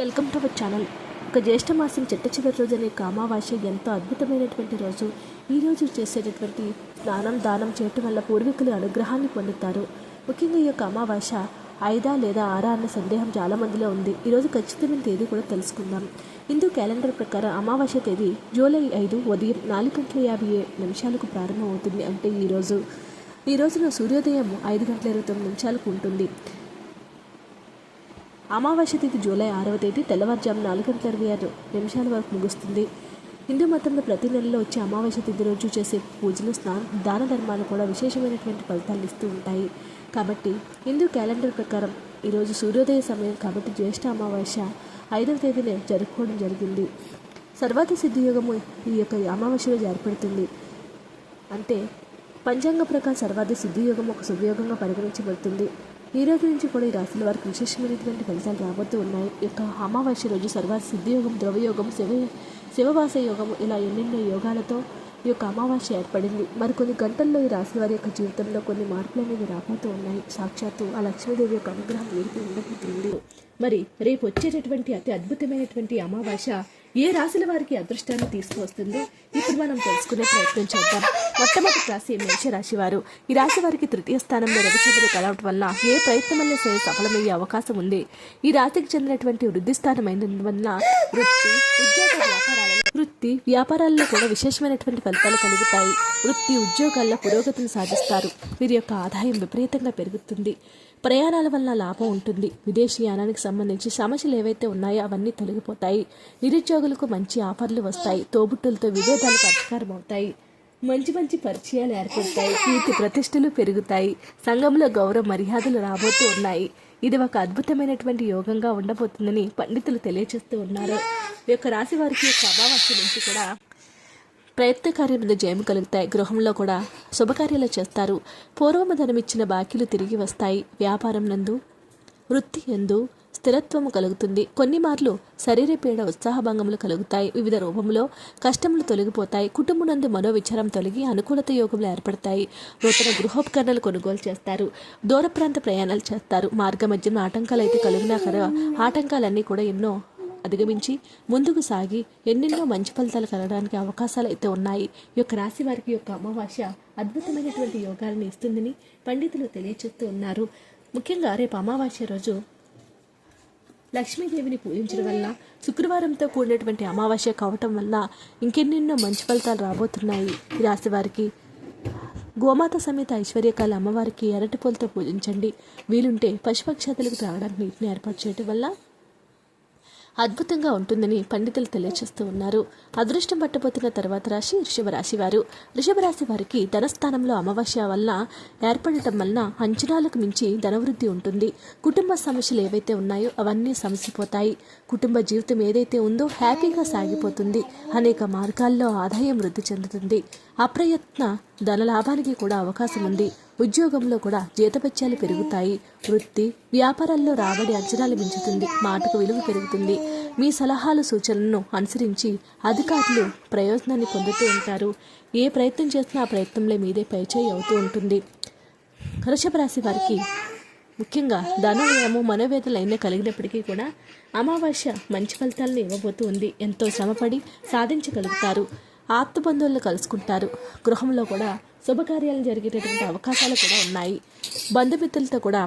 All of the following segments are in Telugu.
Welcome to our channel. ఒక జ్యేష్ఠ మాసం చిట్ట చివరి రోజు అనే అమావాస్య ఎంతో అద్భుతమైనటువంటి రోజు. ఈ రోజు చేసేటటువంటి స్నానం దానం చేయటం వల్ల పూర్వీకులు అనుగ్రహాన్ని పొందుతారు. ముఖ్యంగా ఈ యొక్క ఐదా లేదా ఆరా అన్న సందేహం చాలా మందిలో ఉంది. ఈరోజు ఖచ్చితమైన తేదీ కూడా తెలుసుకుందాం. హిందూ క్యాలెండర్ ప్రకారం అమావాస్య తేదీ జూలై ఐదు ఉదయం నాలుగు గంటల యాభై నిమిషాలకు ప్రారంభమవుతుంది అంటే ఈరోజు ఈ రోజున సూర్యోదయం ఐదు గంటల ఇరవై తొమ్మిది నిమిషాలకు ఉంటుంది. అమావాస్య తిథి జూలై ఆరవ తేదీ తెల్లవారుజాము నాలుగు గంటల ఇరవై ఆరు నిమిషాల వరకు ముగుస్తుంది. హిందూ మతంలో ప్రతి నెలలో వచ్చే అమావాస్య తిథి రోజు చేసే పూజలు స్నాన దాన ధర్మాలు కూడా విశేషమైనటువంటి ఫలితాలు ఇస్తూ ఉంటాయి. కాబట్టి హిందూ క్యాలెండర్ ప్రకారం ఈరోజు సూర్యోదయ సమయం కాబట్టి జ్యేష్ఠ అమావాస్య ఐదవ తేదీనే జరుపుకోవడం జరిగింది. సర్వాతి సిద్ధియోగము ఈ యొక్క అమావాస్యలో ఏర్పడుతుంది. అంటే పంచాంగ ప్రకారం సర్వాత సిద్ధియోగం ఒక శుభయోగంగా పరిగణించబడుతుంది. ఈ రోజు నుంచి కూడా ఈ రాశుల వారికి విశేషమైనటువంటి ఫలితాలు రాబోతూ ఉన్నాయి. యొక్క అమావాస్య రోజు సర్వాధి సిద్ధియోగం ద్రవయోగం శివ శివవాస యోగం ఇలా ఎన్నెన్నో యోగాలతో ఈ యొక్క అమావాస్య ఏర్పడింది. మరికొన్ని గంటల్లో ఈ రాశుల వారి యొక్క జీవితంలో కొన్ని మార్పులు అనేవి రాబోతూ ఉన్నాయి. సాక్షాత్తు ఆ లక్ష్మీదేవి యొక్క అనుగ్రహం వీరికి ఉండబోతుంది. మరి రేపు వచ్చేటటువంటి అతి అద్భుతమైనటువంటి అమావాస్య ఏ రాశుల వారికి అదృష్టాన్ని తీసుకువస్తుందో ఇప్పుడు మనం తెలుసుకునే ప్రయత్నం చేద్దాం. మొట్టమొదటి రాశి మేషరాశి వారు. ఈ రాశి వారికి తృతీయ స్థానంలో రవిచంద్రుడు కలవటం వల్ల ఏ ప్రయత్నమల్లే సరే సఫలమయ్యే అవకాశం ఉంది. ఈ రాశికి చెందినటువంటి వృద్ధి స్థానం అయినందువల్ల వృత్తి ఉద్యోగ వ్యాపారాలలో వృత్తి వ్యాపారాల్లో కూడా విశేషమైనటువంటి ఫలితాలు కలుగుతాయి. వృత్తి ఉద్యోగాల్లో పురోగతిని సాధిస్తారు. వీరి యొక్క ఆదాయం విపరీతంగా పెరుగుతుంది. ప్రయాణాల వల్ల లాభం ఉంటుంది. విదేశీ యానానికి సంబంధించి సమస్యలు ఏవైతే ఉన్నాయో అవన్నీ తొలగిపోతాయి. నిరుద్యోగులకు మంచి ఆఫర్లు వస్తాయి. తోబుట్టులతో విభేదాలు పరిష్కారం అవుతాయి. మంచి మంచి పరిచయాలు ఏర్పడతాయి. కీర్తి ప్రతిష్టలు పెరుగుతాయి. సంఘంలో గౌరవ మర్యాదలు రాబోతూ ఉన్నాయి. ఇది ఒక అద్భుతమైనటువంటి యోగంగా ఉండబోతుందని పండితులు తెలియజేస్తూ ఉన్నారు. ఈ యొక్క రాశి వారికి యొక్క అమావాస్య నుంచి కూడా ప్రయత్న కార్యం మీద జయం కలుగుతాయి గృహంలో కూడా శుభకార్యాలు చేస్తారు. పూర్వము ధనమిచ్చిన బాకీలు తిరిగి వస్తాయి. వ్యాపారం నందు వృత్తి ఎందు స్థిరత్వము కలుగుతుంది. కొన్ని మార్లు శరీర పీడ ఉత్సాహభంగములు కలుగుతాయి. వివిధ రూపంలో కష్టములు తొలగిపోతాయి. కుటుంబం మనోవిచారం తొలగి అనుకూలత యోగములు ఏర్పడతాయి. నూతన గృహోపకరణలు కొనుగోలు చేస్తారు. దూర ప్రాంత ప్రయాణాలు చేస్తారు. మార్గ మధ్యన ఆటంకాలు అయితే కలిగినా కదా ఆటంకాలన్నీ కూడా ఎన్నో అధిగమించి ముందుకు సాగి ఎన్నెన్నో మంచి ఫలితాలు కలగడానికి అవకాశాలు అయితే ఉన్నాయి. ఈ యొక్క రాశి వారికి యొక్క అమావాస్య అద్భుతమైనటువంటి యోగాలను ఇస్తుందని పండితులు తెలియచేస్తూ ఉన్నారు. ముఖ్యంగా రేపు అమావాస్య రోజు లక్ష్మీదేవిని పూజించడం వల్ల శుక్రవారంతో కూడినటువంటి అమావాస్య కావటం వల్ల ఇంకెన్నెన్నో మంచి ఫలితాలు రాబోతున్నాయి. ఈ రాశి వారికి గోమాత సమేత ఐశ్వర్యకాల అమ్మవారికి ఎర్రటిపూలతో పూజించండి. వీలుంటే పశుపక్షాతులకు త్రాగడానికి నీటిని ఏర్పాటు చేయడం వల్ల అద్భుతంగా ఉంటుందని పండితులు తెలియజేస్తూ ఉన్నారు. అదృష్టం పట్టబోతున్న తర్వాత రాశి ఋషభరాశి వారు. ఋషభరాశి వారికి ధనస్థానంలో అమావాస్య వల్ల ఏర్పడటం వలన అంచనాలకు మించి ధనవృద్ధి ఉంటుంది. కుటుంబ సమస్యలు ఏవైతే ఉన్నాయో అవన్నీ సమసిపోతాయి. కుటుంబ జీవితం ఏదైతే ఉందో హ్యాపీగా సాగిపోతుంది. అనేక మార్గాల్లో ఆదాయం వృద్ధి చెందుతుంది. అప్రయత్న ధన లాభానికి కూడా అవకాశం ఉంది. ఉద్యోగంలో కూడా జీతభత్యాలు పెరుగుతాయి. వృత్తి వ్యాపారాల్లో రాబడి అంచనాలు మించుతుంది. మాటకు విలువ పెరుగుతుంది. మీ సలహాలు సూచనలను అనుసరించి అధికారులు ప్రయోజనాన్ని పొందుతూ ఉంటారు. ఏ ప్రయత్నం చేసినా ఆ ప్రయత్నంలో మీదే పైచేయి అవుతూ ఉంటుంది. వృషభ రాశి వారికి ముఖ్యంగా ధనవ్యయము మనోవేదనలు అయినా కలిగినప్పటికీ కూడా అమావాస్య మంచి ఫలితాలను ఇవ్వబోతూ ఉంది. ఎంతో శ్రమపడి సాధించగలుగుతారు. ఆత్మబంధువులను కలుసుకుంటారు. గృహంలో కూడా శుభకార్యాలు జరిగేటటువంటి అవకాశాలు కూడా ఉన్నాయి. బంధుమిత్రులతో కూడా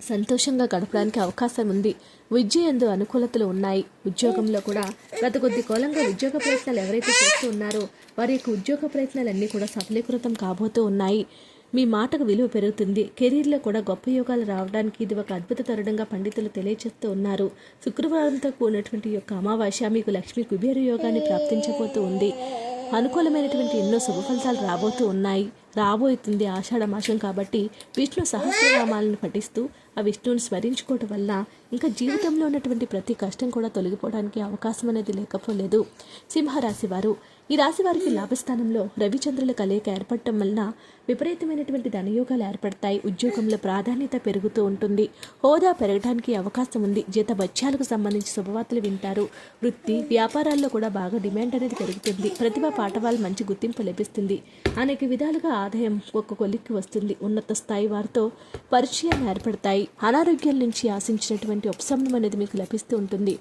సంతోషంగా గడపడానికి అవకాశం ఉంది. విద్య ఎందు అనుకూలతలు ఉన్నాయి. ఉద్యోగంలో కూడా గత కొద్ది కాలంగా ఉద్యోగ ప్రయత్నాలు ఎవరైతే చేస్తూ ఉన్నారో వారి యొక్క ఉద్యోగ ప్రయత్నాలన్నీ కూడా సఫలీకృతం కాబోతూ ఉన్నాయి. మీ మాటకు విలువ పెరుగుతుంది. కెరీర్లో కూడా గొప్ప యోగాలు రావడానికి ఇది ఒక అద్భుత తరుణంగా పండితులు తెలియజేస్తూ ఉన్నారు. శుక్రవారంతో కూడినటువంటి యొక్క అమావాస్య మీకు లక్ష్మీ కుబేర యోగాన్ని ప్రాప్తించబోతూ ఉంది. అనుకూలమైనటువంటి ఎన్నో శుభ ఫలితాలు రాబోతూ ఉన్నాయి. రాబోతుంది ఆషాఢ మాసం కాబట్టి విష్ణు సహస్రనామాలను పఠిస్తూ ఆ విష్ణువుని స్మరించుకోవటం వల్ల ఇంకా జీవితంలో ఉన్నటువంటి ప్రతి కష్టం కూడా తొలగిపోవడానికి అవకాశం అనేది లేకపోలేదు. సింహరాశి వారు ఈ రాశి వారికి లాభస్థానంలో రవిచంద్రుల కలయిక ఏర్పడటం వలన విపరీతమైనటువంటి ధనయోగాలు ఏర్పడతాయి. ఉద్యోగంలో ప్రాధాన్యత పెరుగుతూ ఉంటుంది. హోదా పెరగడానికి అవకాశం ఉంది. జీత బత్యాలకు సంబంధించి శుభవార్తలు వింటారు. వృత్తి వ్యాపారాల్లో కూడా బాగా డిమాండ్ అనేది పెరుగుతుంది. ప్రతిభ పాఠవాళ్ళు మంచి గుర్తింపు లభిస్తుంది. అనేక విధాలుగా ఆదాయం ఒక్క కొలిక్కి వస్తుంది. ఉన్నత స్థాయి వారితో పరిచయాలు ఏర్పడతాయి. అనారోగ్యం నుంచి ఆశించినటువంటి ఉపశమనం అనేది మీకు లభిస్తూ ఉంటుంది.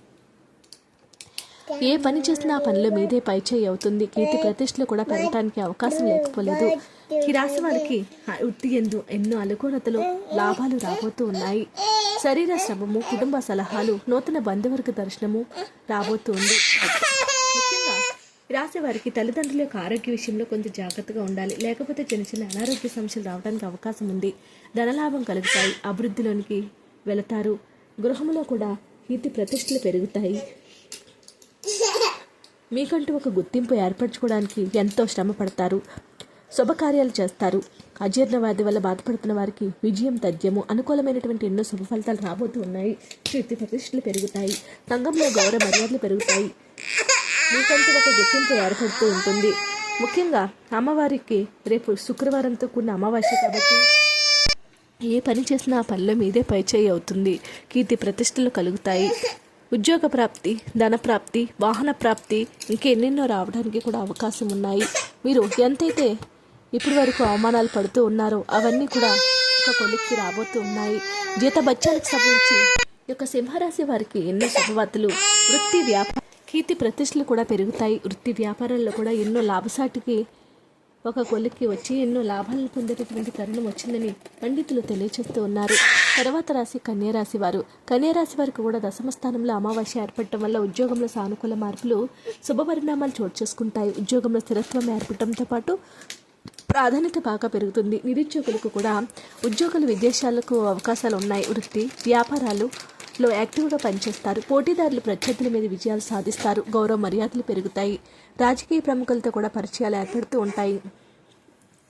ఏ పని చేసినా ఆ పనిలో మీదే పైచేయి అవుతుంది. కీర్తి ప్రతిష్టలు కూడా పెరగడానికి అవకాశం లేకపోలేదు. ఈ రాశి వారికి వృత్తి ఎందు ఎన్నో అనుకూలతలు లాభాలు రాబోతూ ఉన్నాయి. శరీర శ్రమము కుటుంబ సలహాలు నూతన బంధువర్గ దర్శనము రాబోతూ ఉంది. రాశి వారికి తల్లిదండ్రుల యొక్క ఆరోగ్య విషయంలో కొంచెం జాగ్రత్తగా ఉండాలి. లేకపోతే చిన్న చిన్న అనారోగ్య సమస్యలు రావడానికి అవకాశం ఉంది. ధనలాభం కలుగుతాయి. అభివృద్ధిలోనికి వెళతారు. గృహంలో కూడా కీర్తి ప్రతిష్టలు పెరుగుతాయి. మీకంటూ ఒక గుర్తింపు ఏర్పరచుకోవడానికి ఎంతో శ్రమ పడతారు. శుభకార్యాలు చేస్తారు. అజీర్ణ వల్ల బాధపడుతున్న వారికి విజయం తథ్యము అనుకూలమైనటువంటి ఎన్నో శుభ ఫలితాలు రాబోతూ ఉన్నాయి. కీర్తి ప్రతిష్టలు పెరుగుతాయి. సంఘంలో గౌరవ మర్యాదలు పెరుగుతాయి. మీకంటూ ఒక గుర్తింపు ఏర్పడుతూ ఉంటుంది. ముఖ్యంగా అమ్మవారికి రేపు శుక్రవారంతో కూడిన అమావాస్య కాబట్టి ఏ పని చేసినా ఆ పనిలో మీదే పైచేయి అవుతుంది. కీర్తి ప్రతిష్టలు కలుగుతాయి. ఉద్యోగ ప్రాప్తి ధన ప్రాప్తి వాహన ప్రాప్తి ఇంకెన్నెన్నో రావడానికి కూడా అవకాశం ఉన్నాయి. మీరు ఎంతైతే ఇప్పటి వరకు అవమానాలు పడుతూ ఉన్నారో అవన్నీ కూడా ఒక కొలిక్కి రాబోతూ ఉన్నాయి. జీత బత్యాలకు సంబంధించి ఈ యొక్క సింహరాశి వారికి ఎన్నో శుభవార్తలు వృత్తి వ్యాపారం కీర్తి ప్రతిష్టలు కూడా పెరుగుతాయి. వృత్తి వ్యాపారాల్లో కూడా ఎన్నో లాభసాటికి ఒక కొలిక్కి వచ్చి ఎన్నో లాభాలను పొందేటటువంటి తరుణం వచ్చిందని పండితులు తెలియచేస్తూ ఉన్నారు. తర్వాత రాశి కన్యారాశి వారు. కన్యారాశి వారికి కూడా దశమ స్థానంలో అమావాస్య ఏర్పడటం వల్ల ఉద్యోగంలో సానుకూల మార్పులు శుభ పరిణామాలు చోటు చేసుకుంటాయి. ఉద్యోగంలో స్థిరత్వం ఏర్పడటంతో పాటు ప్రాధాన్యత బాగా పెరుగుతుంది. నిరుద్యోగులకు కూడా ఉద్యోగులు విదేశాలకు అవకాశాలు ఉన్నాయి. వృత్తి వ్యాపారాలు లో యాక్టివ్గా పనిచేస్తారు. పోటీదారులు ప్రత్యర్థుల మీద విజయాలు సాధిస్తారు. గౌరవ మర్యాదలు పెరుగుతాయి. రాజకీయ ప్రముఖులతో కూడా పరిచయాలు ఏర్పడుతూ ఉంటాయి.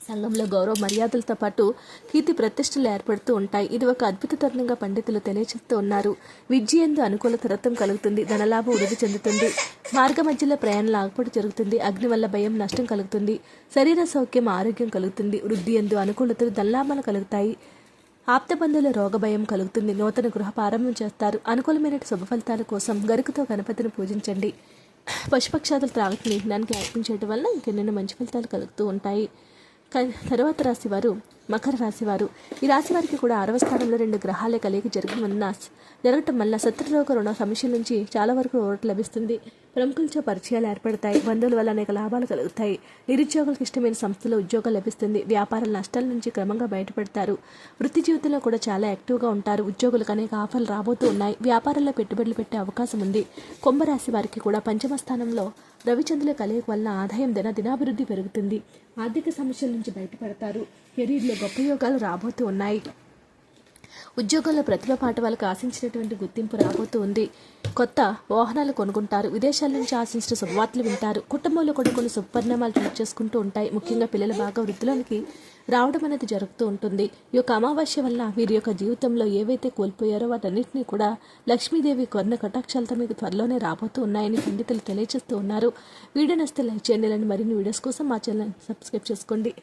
సంఘంలో గౌరవ మర్యాదలతో పాటు కీర్తి ప్రతిష్టలు ఏర్పడుతూ ఉంటాయి. ఇది ఒక అద్భుత తరుణంగా పండితులు తెలియజేస్తూ ఉన్నారు. విద్య ఎందు అనుకూల తరత్వం కలుగుతుంది. ధనలాభం వృద్ధి చెందుతుంది. మార్గ మధ్యలో ప్రయాణాలు ఆగపడి జరుగుతుంది. అగ్ని వల్ల భయం నష్టం కలుగుతుంది. శరీర సౌఖ్యం ఆరోగ్యం కలుగుతుంది. వృద్ధి ఎందు అనుకూలతలు ధనలాభాలు కలుగుతాయి. ఆప్తబంధుల రోగభయం కలుగుతుంది. నూతన గృహ ప్రారంభం చేస్తారు. అనుకూలమైన శుభ ఫలితాల కోసం గరుకుతో గణపతిని పూజించండి. పశుపక్షాదులు త్రాగటిని దానికి అర్పించడం వల్ల ఇంకెన్నెన్నో మంచి ఫలితాలు కలుగుతూ ఉంటాయి. తర్వాత రాశి వారు మకర రాశి వారు ఈ రాశి వారికి కూడా ఆరవ స్థానంలో రెండు గ్రహాలే కలిగి జరగడం వలన జరగటం వల్ల శత్రురోగ రుణ సమస్యల నుంచి చాలా వరకు ఓటు లభిస్తుంది. ప్రముఖులతో పరిచయాలు ఏర్పడతాయి. బంధువుల వల్ల అనేక లాభాలు కలుగుతాయి. నిరుద్యోగులకు ఇష్టమైన సంస్థలో ఉద్యోగం లభిస్తుంది. వ్యాపారాల నష్టాల నుంచి క్రమంగా బయటపడతారు. వృత్తి జీవితంలో కూడా చాలా యాక్టివ్గా ఉంటారు. ఉద్యోగులకు అనేక ఆఫర్లు రాబోతూ ఉన్నాయి. వ్యాపారంలో పెట్టుబడులు పెట్టే అవకాశం ఉంది. కుంభరాశి వారికి కూడా పంచమ స్థానంలో రవిచంద్రుల కలయిక వలన ఆదాయం దిన దినాభివృద్ధి పెరుగుతుంది. ఆర్థిక సమస్యల నుంచి బయటపడతారు. కెరీర్లో గొప్ప యోగాలు రాబోతూ ఉన్నాయి. ఉద్యోగంలో ప్రతిభ పాట వాళ్ళకి ఆశించినటువంటి గుర్తింపు రాబోతూ ఉంది. కొత్త వాహనాలు కొనుక్కుంటారు విదేశాల నుంచి ఆశించిన శుభవార్తలు వింటారు. కుటుంబంలో కూడా కొన్ని శుభపరిణామాలు చోటు చేసుకుంటూ ఉంటాయి. ముఖ్యంగా పిల్లలు బాగా వృద్ధులకి రావడం అనేది జరుగుతూ ఉంటుంది. ఈ యొక్క అమావాస్య వల్ల వీరి యొక్క జీవితంలో ఏవైతే కోల్పోయారో వాటన్నింటినీ కూడా లక్ష్మీదేవి కొన్న కటాక్షాలతో మీకు త్వరలోనే రాబోతూ ఉన్నాయని పండితులు తెలియజేస్తూ ఉన్నారు. వీడియో నస్తే లైక్ చేయండి. మరిన్ని వీడియోస్ కోసం మా ఛానల్ సబ్స్క్రైబ్ చేసుకోండి.